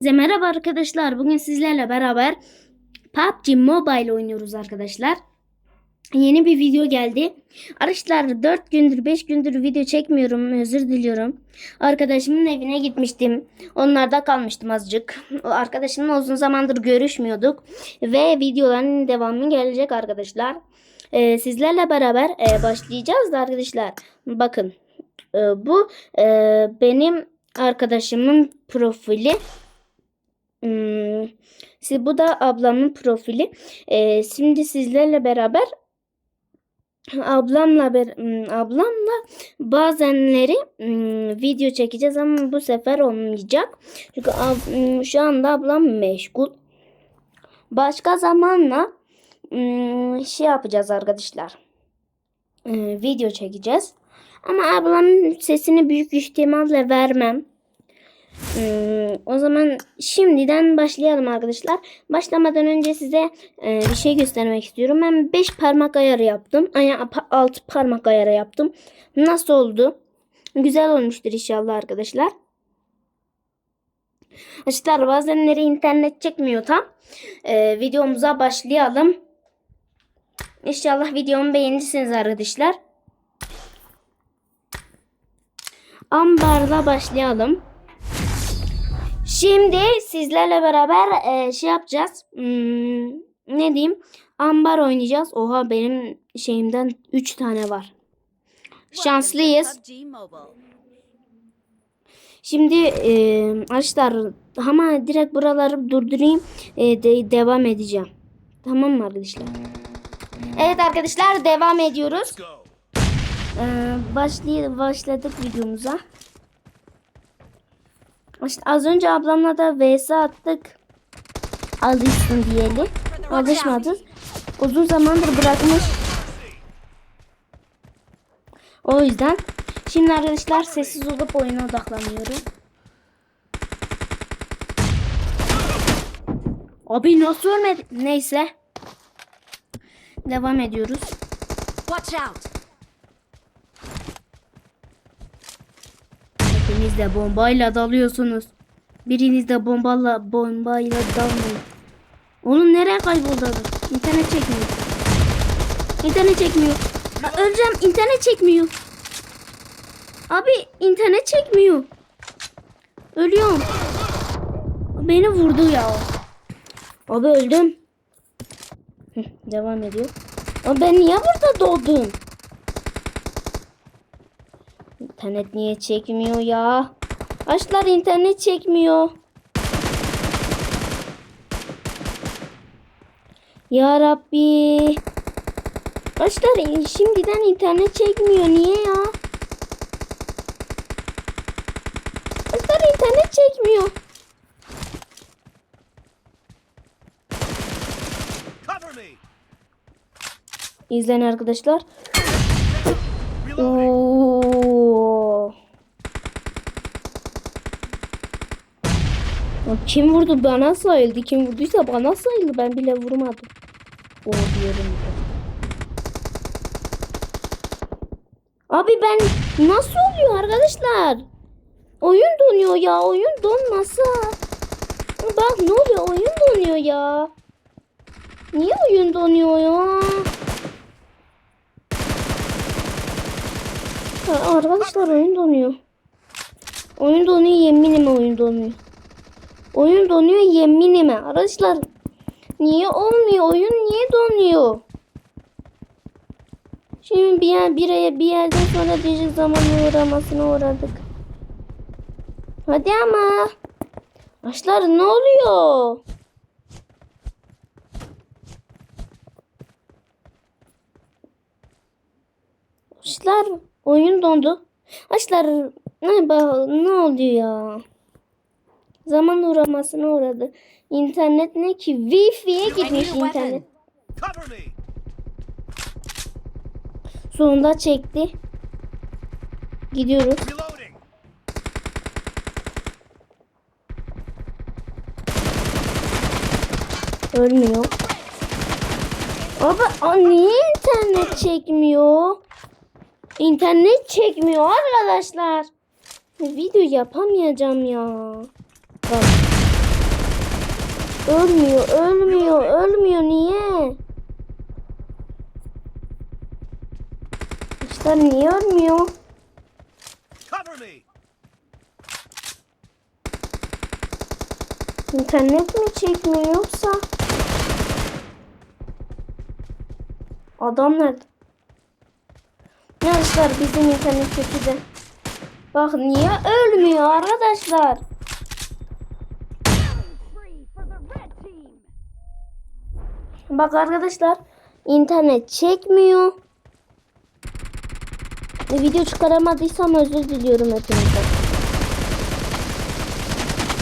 Size merhaba arkadaşlar. Bugün sizlerle beraber PUBG Mobile oynuyoruz arkadaşlar. Yeni bir video geldi. Arkadaşlar 4 gündür 5 gündür video çekmiyorum. Özür diliyorum. Arkadaşımın evine gitmiştim. Onlarda kalmıştım azıcık. O arkadaşımla uzun zamandır görüşmüyorduk. Ve videoların devamı gelecek arkadaşlar. Ee, sizlerle beraber e, başlayacağız da arkadaşlar. Bakın. e, bu e, benim arkadaşımın profili. Hmm, si- bu da ablamın profili. Ee, şimdi sizlerle beraber ablamla ber- hmm, ablamla bazenleri hmm, video çekeceğiz ama bu sefer olmayacak. Çünkü ab- hmm, şu anda ablam meşgul. Başka zamanla hmm, şey yapacağız arkadaşlar. Ee, video çekeceğiz. Ama ablamın sesini büyük ihtimalle vermem. Hmm, o zaman şimdiden başlayalım arkadaşlar. Başlamadan önce size e, bir şey göstermek istiyorum. Ben 5 parmak ayarı yaptım. Aya 6 parmak ayarı yaptım. Nasıl oldu? Güzel olmuştur inşallah arkadaşlar. Arkadaşlar bazenleri internet çekmiyor tam. E, videomuza başlayalım. İnşallah videomu beğenirsiniz arkadaşlar. Ambarla başlayalım. Şimdi sizlerle beraber e, şey yapacağız. Hmm, ne diyeyim? Ambar oynayacağız. Oha benim şeyimden 3 tane var. Şanslıyız. Şimdi e, arkadaşlar ama direkt buraları durdurayım. E, de- devam edeceğim. Tamam mı arkadaşlar? Evet arkadaşlar devam ediyoruz. E, başlay başladık videomuza. İşte az önce ablamla da vs attık. Alışsın diyeli. Alışmadı. Uzun zamandır bırakmış. O yüzden şimdi arkadaşlar sessiz olup oyuna odaklanıyorum. Abi nasıl ölmedi? Neyse. Devam ediyoruz. Watch out! Hepiniz de bombayla dalıyorsunuz. Biriniz de bombala, bombayla dalmayın. Oğlum nereye kayboldu? İnternet çekmiyor. İnternet çekmiyor. Aa, öleceğim. İnternet çekmiyor. Abi internet çekmiyor. Ölüyorum. Beni vurdu ya. Abi öldüm. Devam ediyor. Abi ben niye burada doğdum? İnternet niye çekmiyor ya? Açlar internet çekmiyor. Ya Rabbi. Açlar şimdiden internet çekmiyor. Niye ya? Açlar internet çekmiyor. İzleyin arkadaşlar. Oo. Ya Kim vurdu bana sayıldı. Kim vurduysa bana sayıldı. Ben bile vurmadım. O diyorum. Abi ben nasıl oluyor arkadaşlar? Oyun donuyor ya. Oyun donmasa. Bak ne oluyor? Oyun donuyor ya. Niye oyun donuyor ya? Arkadaşlar oyun donuyor. Oyun donuyor yeminime oyun donuyor. Oyun donuyor yeminime. Arkadaşlar niye olmuyor? Oyun niye donuyor? Şimdi bir yer bir, yer- bir yerden sonra diyecek zaman uğramasına uğradık. Hadi ama. Arkadaşlar ne oluyor? Arkadaşlar oyun dondu. Arkadaşlar ne, ne oluyor ya? Zaman uğramasına uğradı. İnternet ne ki? Wi-Fi'ye gitmiş internet. Sonunda çekti. Gidiyoruz. Ölmüyor. Abi aa, niye internet çekmiyor? İnternet çekmiyor arkadaşlar. Video yapamayacağım ya. Bak. Ölmüyor, ölmüyor, ölmüyor. Niye? İşte niye ölmüyor? İnternet mi çekmiyor yoksa? Adam nerede? Arkadaşlar bizim internet de. Bak niye ölmüyor arkadaşlar? Free for the red team. Bak arkadaşlar internet çekmiyor. E, Video çıkaramadıysam özür diliyorum hepinizden.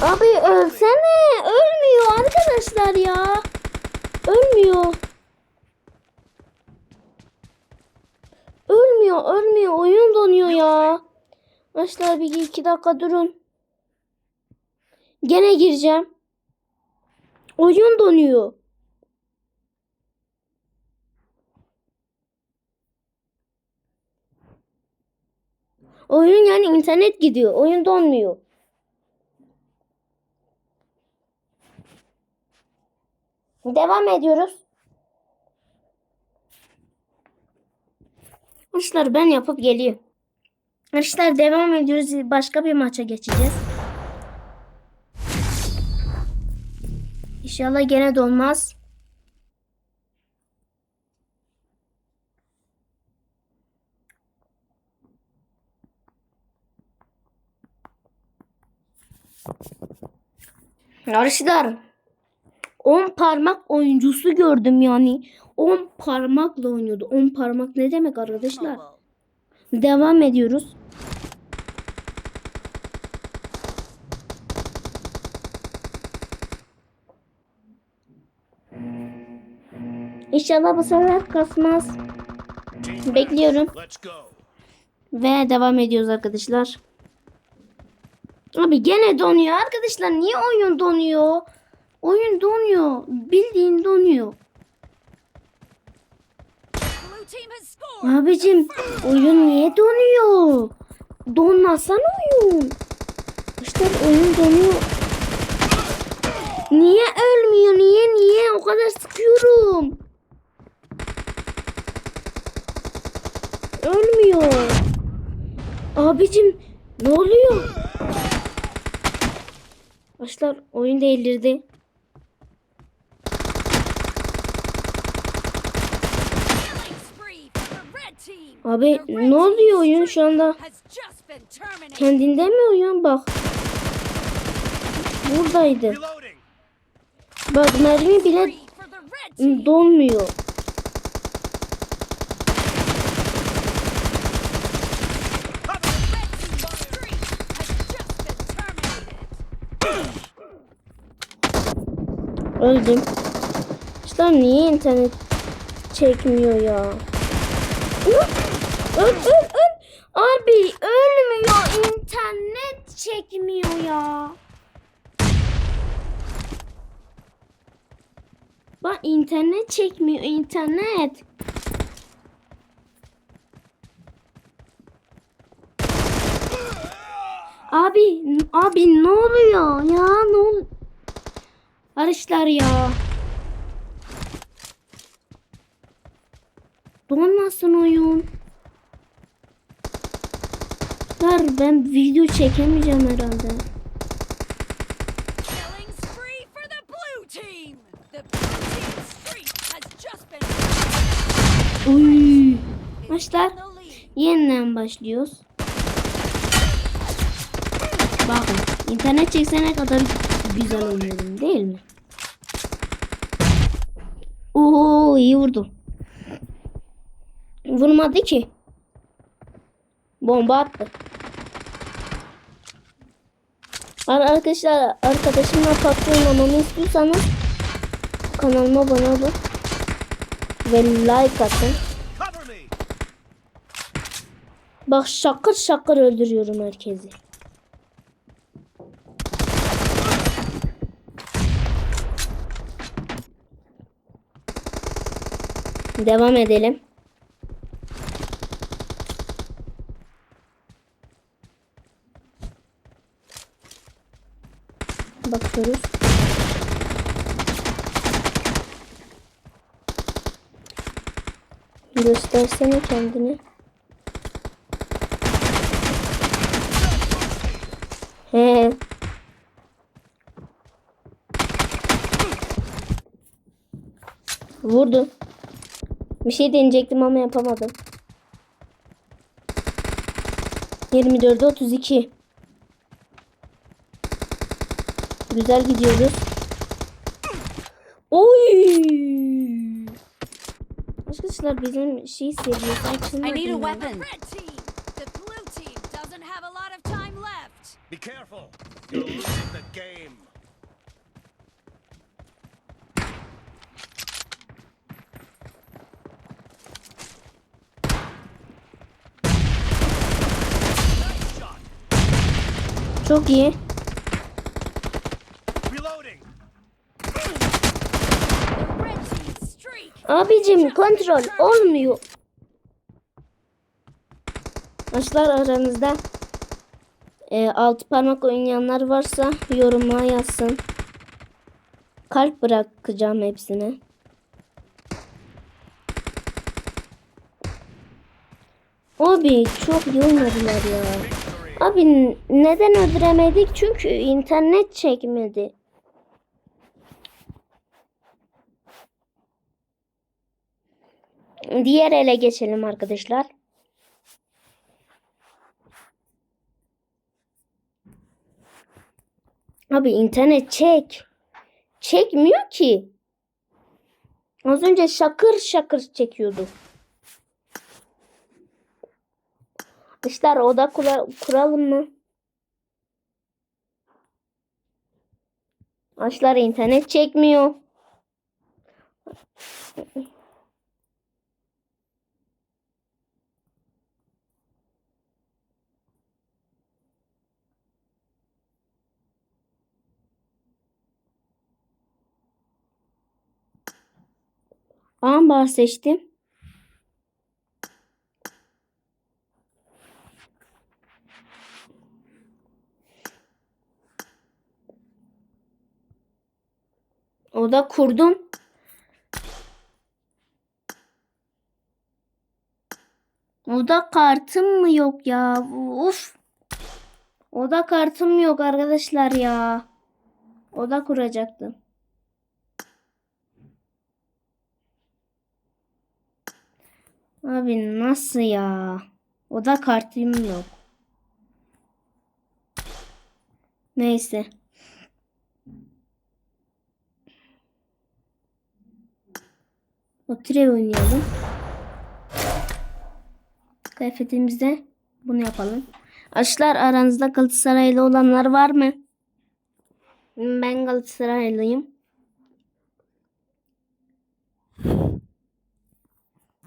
Abi ölsene. Ölmüyor arkadaşlar ya. Ölmüyor. Ölmüyor, ölmüyor. Oyun donuyor ya. Arkadaşlar bir iki dakika durun. Gene gireceğim. Oyun donuyor. Oyun yani internet gidiyor. Oyun donmuyor. Devam ediyoruz. Arkadaşlar ben yapıp geliyor. Arkadaşlar devam ediyoruz. Başka bir maça geçeceğiz. İnşallah gene donmaz. Arkadaşlar 10 parmak oyuncusu gördüm yani. 10 parmakla oynuyordu. 10 parmak ne demek arkadaşlar? Devam ediyoruz. İnşallah bu sefer kasmaz. Bekliyorum. Ve devam ediyoruz arkadaşlar. Abi gene donuyor. Arkadaşlar niye oyun donuyor? Oyun donuyor. Bildiğin donuyor. Abicim oyun niye donuyor? Donmasana oyun. İşte oyun donuyor. Niye ölmüyor? Niye niye? O kadar sıkıyorum. Ölmüyor. Abicim ne oluyor? Başlar oyun team. Abi ne oluyor oyun şu anda? Kendinde mi oyun? Bak. Buradaydı. Bak mermi bile donmuyor. Öldüm. İşte niye internet çekmiyor ya? Öl, öl, öl. Abi ölmüyor. internet çekmiyor ya. Bak internet çekmiyor. internet. Abi, abi ne oluyor ya? Ne ol? Arkadaşlar ya. Donmasın oyun. Ver ben video çekemeyeceğim herhalde. Uy. Arkadaşlar yeniden başlıyoruz. Bakın internet çeksene kadar güzel oynuyorum değil mi? Oo iyi vurdu. Vurmadı ki. Bomba attı. Ar- Arkadaşlar arkadaşımla PUBG oynamamı istiyorsanız kanalıma abone olun ve like atın. Bak şakır şakır öldürüyorum herkesi. Devam edelim. Bakıyoruz. Göstersene kendini. He. Vurdu. Bir şey deneyecektim ama yapamadım. 24'e 32. Güzel gidiyoruz. Oy! Arkadaşlar bizim şey seviyesi açılmadı. I need a weapon. Red team. Çok iyi. Abicim kontrol olmuyor. Arkadaşlar aranızda e, altı parmak oynayanlar varsa yoruma yazsın. Kalp bırakacağım hepsine. Abi çok iyi oynadılar ya. Abi neden öldüremedik? Çünkü internet çekmedi. Diğer ele geçelim arkadaşlar. Abi internet çek. Çekmiyor ki. Az önce şakır şakır çekiyordu. Arkadaşlar oda kura- kuralım mı? Arkadaşlar internet çekmiyor. Ambar seçtim. Oda kurdum. Oda kartım mı yok ya? Uf. Oda kartım yok arkadaşlar ya. Oda kuracaktım. Abi nasıl ya? Oda kartım yok. Neyse. Oturuyor oynayalım. Kıyafetimizde bunu yapalım. Arkadaşlar aranızda Galatasaraylı olanlar var mı? Ben Galatasaraylıyım.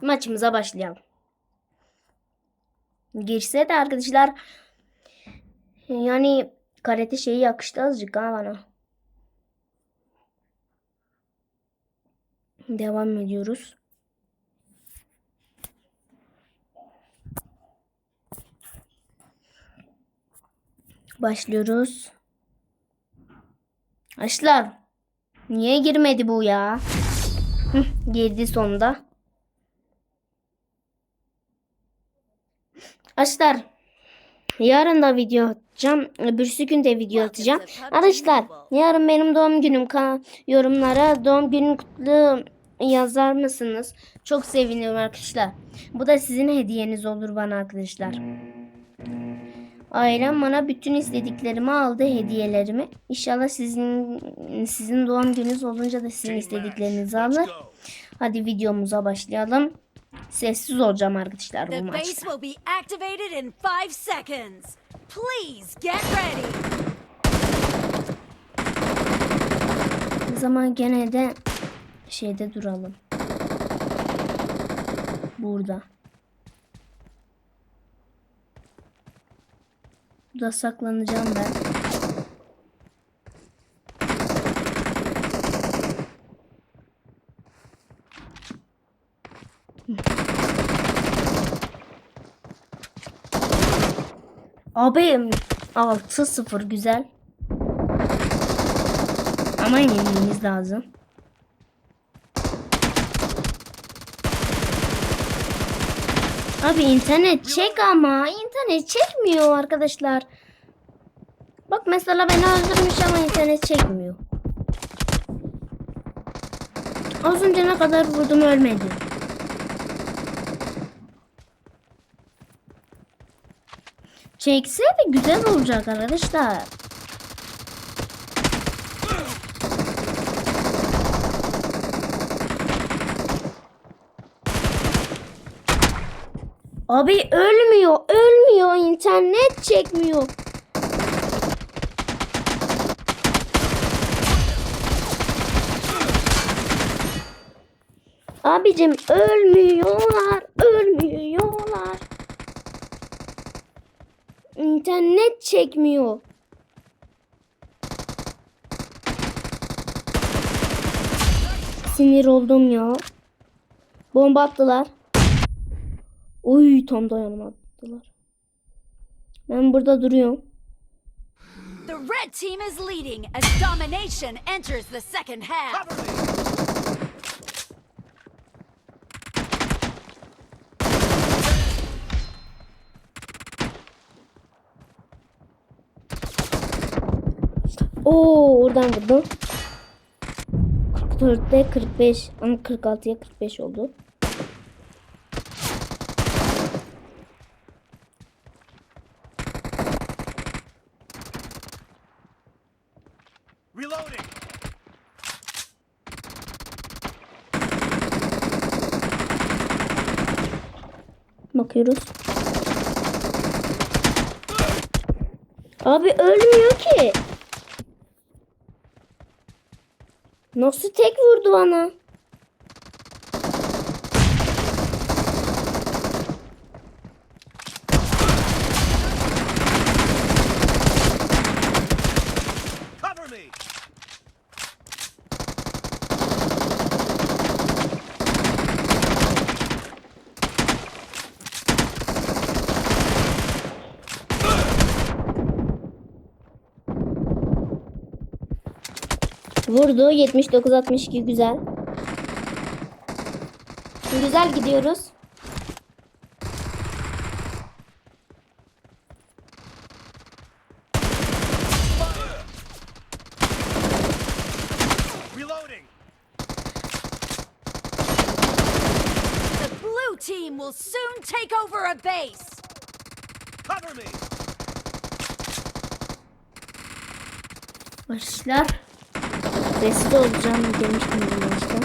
Maçımıza başlayalım. Girse de arkadaşlar yani karate şeyi yakıştı azıcık ha bana. Devam ediyoruz. Başlıyoruz. Arkadaşlar niye girmedi bu ya? Hıh, girdi sonunda. Arkadaşlar yarın da video atacağım. Öbürsü gün de video atacağım. Arkadaşlar yarın benim doğum günüm. Yorumlara doğum günün kutlu yazar mısınız? Çok sevinirim arkadaşlar. Bu da sizin hediyeniz olur bana arkadaşlar. Ailem bana bütün istediklerimi aldı hediyelerimi. İnşallah sizin sizin doğum gününüz olunca da sizin istediklerinizi alır. Hadi videomuza başlayalım. Sessiz olacağım arkadaşlar The bu base maçta. will be activated in five seconds. Please get ready. O zaman gene de şeyde duralım. Burada. Burada saklanacağım ben. Abi 6-0 güzel. Ama yenilmemiz lazım. Abi internet çek ama internet çekmiyor arkadaşlar. Bak mesela beni öldürmüş ama internet çekmiyor. Az önce ne kadar vurdum ölmedi. Çekse de güzel olacak arkadaşlar. Abi ölmüyor, ölmüyor. internet çekmiyor. Abicim ölmüyorlar, ölmüyorlar. İnternet çekmiyor. Sinir oldum ya. Bomba attılar. Oy tam da yanıma attılar. Ben burada duruyorum. The red team is leading as domination enters the second half. Oo oradan vurdum. 44'te 45 ama 46'ya 45 oldu. Reloading. Bakıyoruz. Abi ölmüyor ki. Nasıl tek vurdu bana? Cover me. Vurdu 79 62 güzel. Güzel gidiyoruz. Reloading. The blue team will soon take over a base. Cover me. Başlar. Sessiz olacağım demiştim başta.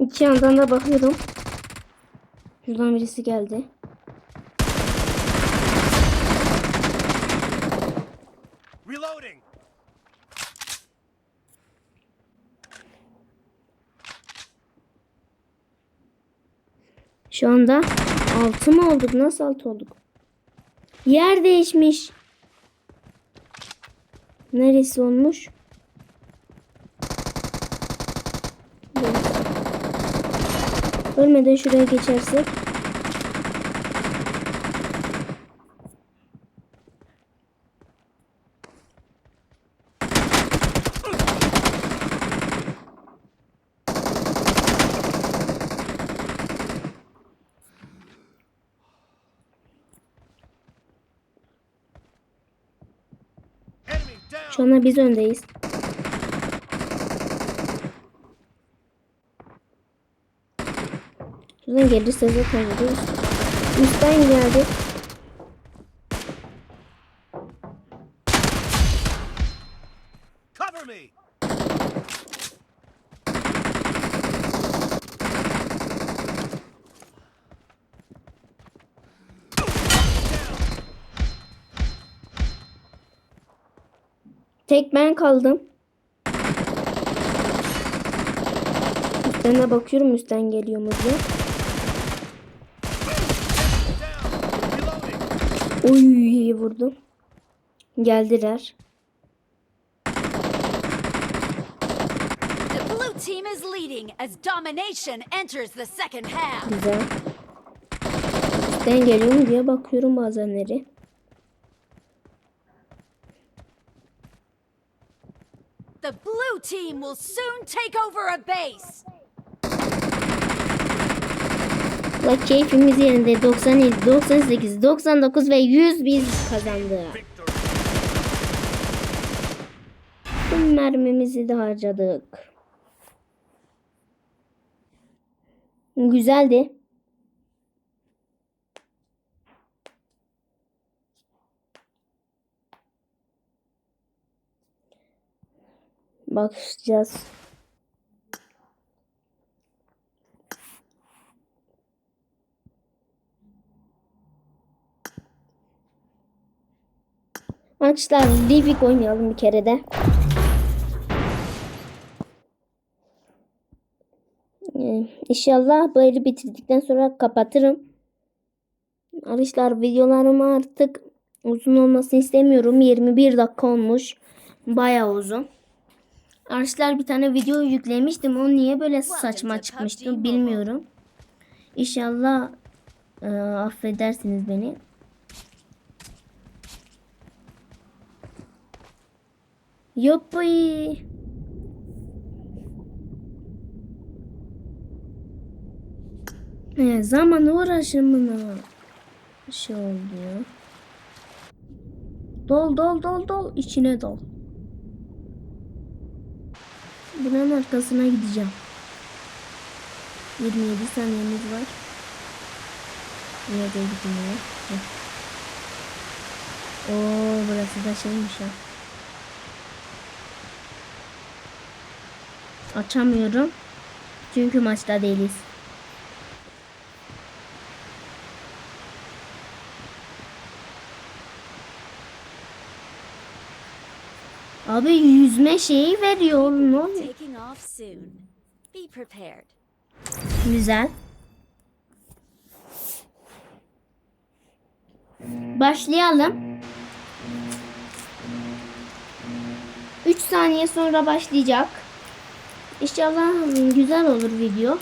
İki yandan da bakıyorum. Şuradan birisi geldi. Reloading. Şu anda altı mı olduk? Nasıl altı olduk? Yer değişmiş. Neresi olmuş? Ölmeden şuraya geçersek. Anda biz öndeyiz. Şuradan gelirse zaten gidiyoruz. Üstten geldi. Cover me. Tek ben kaldım. Üstten de bakıyorum üstten geliyor mu diye. Oy iyi vurdum. Geldiler. The blue team is leading as domination enters the second half. Güzel. Üstten geliyor mu diye bakıyorum bazenleri. The blue team will soon take over a base. Bak keyfimiz yerinde 97, 98, 99 ve 100 biz kazandık. Tüm mermimizi de harcadık. Güzeldi. Bakacağız. Arkadaşlar Livik oynayalım bir kere de. Ee, İnşallah böyle bitirdikten sonra kapatırım. Arkadaşlar videolarımı artık uzun olmasını istemiyorum. 21 dakika olmuş. Bayağı uzun. Arkadaşlar bir tane video yüklemiştim. O niye böyle saçma çıkmıştı bilmiyorum. İnşallah e, affedersiniz beni. Yopay. E, zaman uğraşımına şey oldu ya. Dol dol dol dol içine dol. Bunun arkasına gideceğim. 27 saniyemiz var. Nereye gidiyor? Oo burası da şeymiş ha. Açamıyorum. Çünkü maçta değiliz. Abi yüzme şeyi veriyor. Prepared. Güzel. Başlayalım. 3 saniye sonra başlayacak. İnşallah güzel olur video.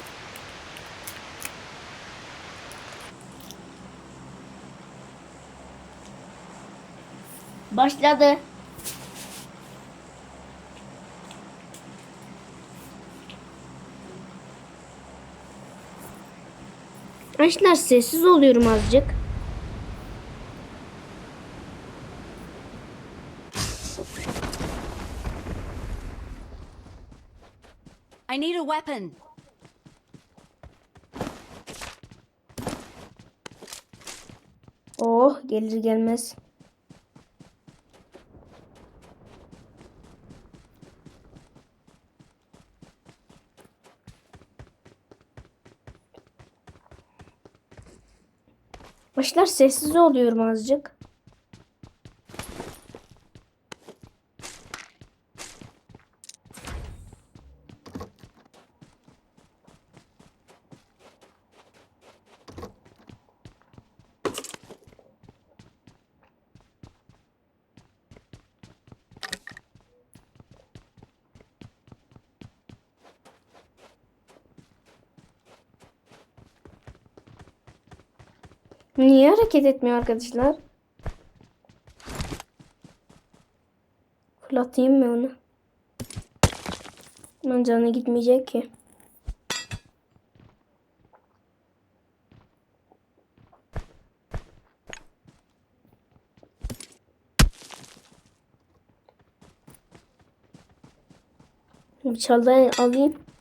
Başladı. Arkadaşlar sessiz oluyorum azıcık. I need a weapon. Oh gelir gelmez. Başlar sessiz oluyorum azıcık. Niye hareket etmiyor arkadaşlar? Fırlatayım mı onu? Lan canı gitmeyecek ki. Bıçağı alayım.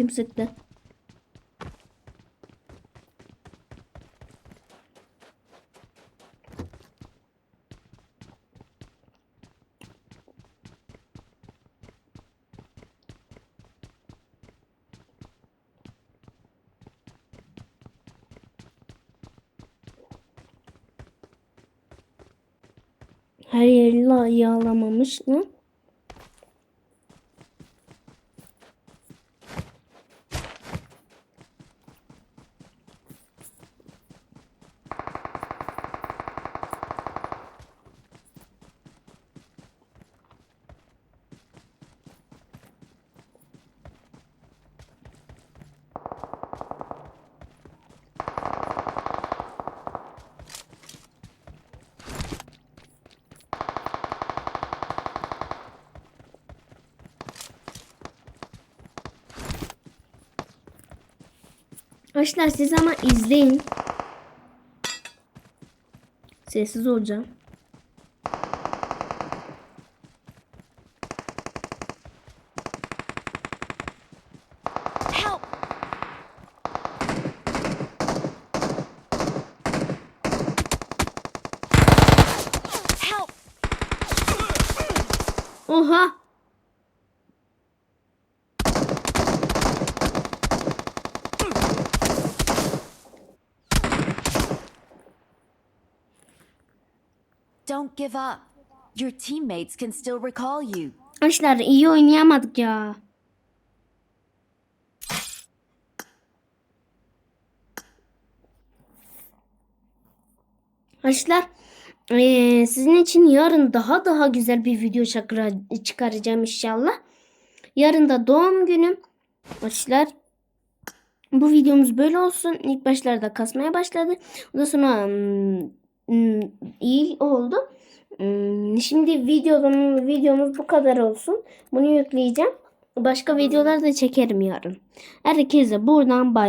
Kim sıktı? Her yeri yağlamamış lan. Arkadaşlar siz ama izleyin. Sessiz olacağım. Don't give up. Your teammates can still recall you. Arkadaşlar iyi oynayamadık ya. Arkadaşlar eee, sizin için yarın daha daha güzel bir video çıkaracağım inşallah. Yarın da doğum günüm. Arkadaşlar bu videomuz böyle olsun. İlk başlarda kasmaya başladı. Ondan sonra hmm, iyi oldu. Hmm, Şimdi videonun videomuz bu kadar olsun. Bunu yükleyeceğim. Başka videolar da çekerim yarın. Herkese buradan bay